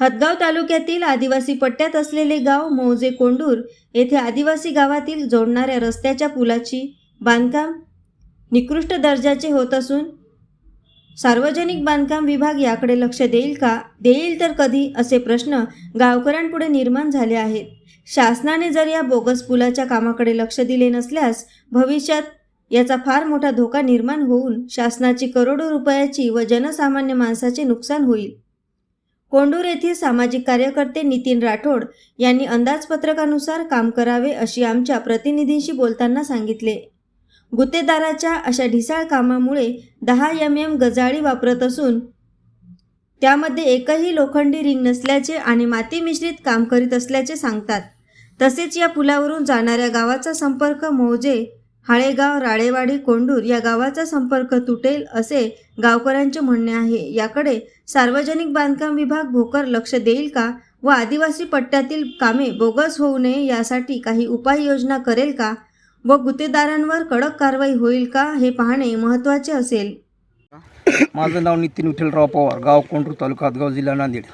हदगाव तालुक्यातील आदिवासी पट्ट्यात असलेले गाव मौजे कोंडूर येथे आदिवासी गावातील जोडणाऱ्या रस्त्याच्या पुलाची बांधकाम निकृष्ट दर्जाचे होत असून सार्वजनिक बांधकाम विभाग याकडे लक्ष देईल का? देईल तर कधी? असे प्रश्न गावकऱ्यांपुढे निर्माण झाले आहेत. शासनाने जर या बोगस पुलाच्या कामाकडे लक्ष दिले नसल्यास भविष्यात याचा फार मोठा धोका निर्माण होऊन शासनाची करोडो रुपयाची व जनसामान्य माणसाचे नुकसान होईल. कोंडूर येथील सामाजिक कार्यकर्ते नितीन राठोड यांनी अंदाजपत्रकानुसार काम करावे अशी आमच्या प्रतिनिधींशी बोलताना सांगितले. गुत्तेदाराच्या अशा ढिसाळ कामामुळे दहा एम एम गजाळी वापरत असून त्यामध्ये एकही लोखंडी रिंग नसल्याचे आणि माती मिश्रित काम करीत असल्याचे सांगतात. तसेच या पुलावरून जाणाऱ्या गावाचा संपर्क मौजे हाळेगाव राळेवाडी कोंडूर या गावाचा संपर्क तुटेल असे गावकऱ्यांचे म्हणणे आहे. याकडे सार्वजनिक बांधकाम विभाग भोकर लक्ष देईल का व आदिवासी पट्ट्यातील कामे बोगस होऊ नये यासाठी काही उपाययोजना करेल का व गुत्तेदारांवर कडक कारवाई होईल का हे पाहणे महत्त्वाचे असेल. माझं नाव नितीन विठ्ठलराव पवार गाव कोंढूर तालुका हातगाव जिल्हा नांदेड.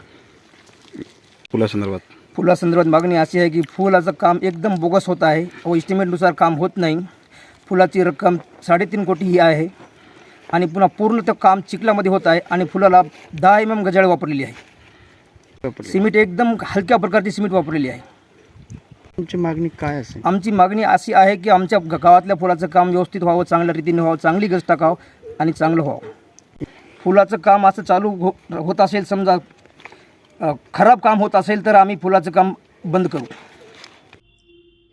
फुलासंदर्भात फुलासंदर्भात मागणी अशी आहे की फुलाचं काम एकदम बोगस होत आहे व इस्टिमेटनुसार काम होत नाही. फुलाची रक्कम साडेतीन कोटी ही आहे. आणि पुन्हा पूर्ण ते काम चिखलामध्ये होत आहे आणि फुलाला दहा एम एम गजाळ वापरलेली आहे. सिमेंट एकदम हलक्या प्रकारची सिमेंट वापरलेली आहे. तुमची मागणी काय असेल? आमची मागणी अशी आहे की आमच्या गावातल्या फुलाचं काम व्यवस्थित व्हावं चांगल्या रीतीने व्हावं चांगली गज टाकावं आणि चांगलं व्हावं. फुलाचं काम असं चालू हो होत असेल समजा खराब काम होत असेल तर आम्ही फुलाचं काम बंद करू.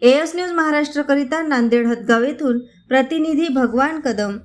एस न्यूज महाराष्ट्रकरिता नांदेड हदगाव येथून प्रतिनिधी भगवान कदम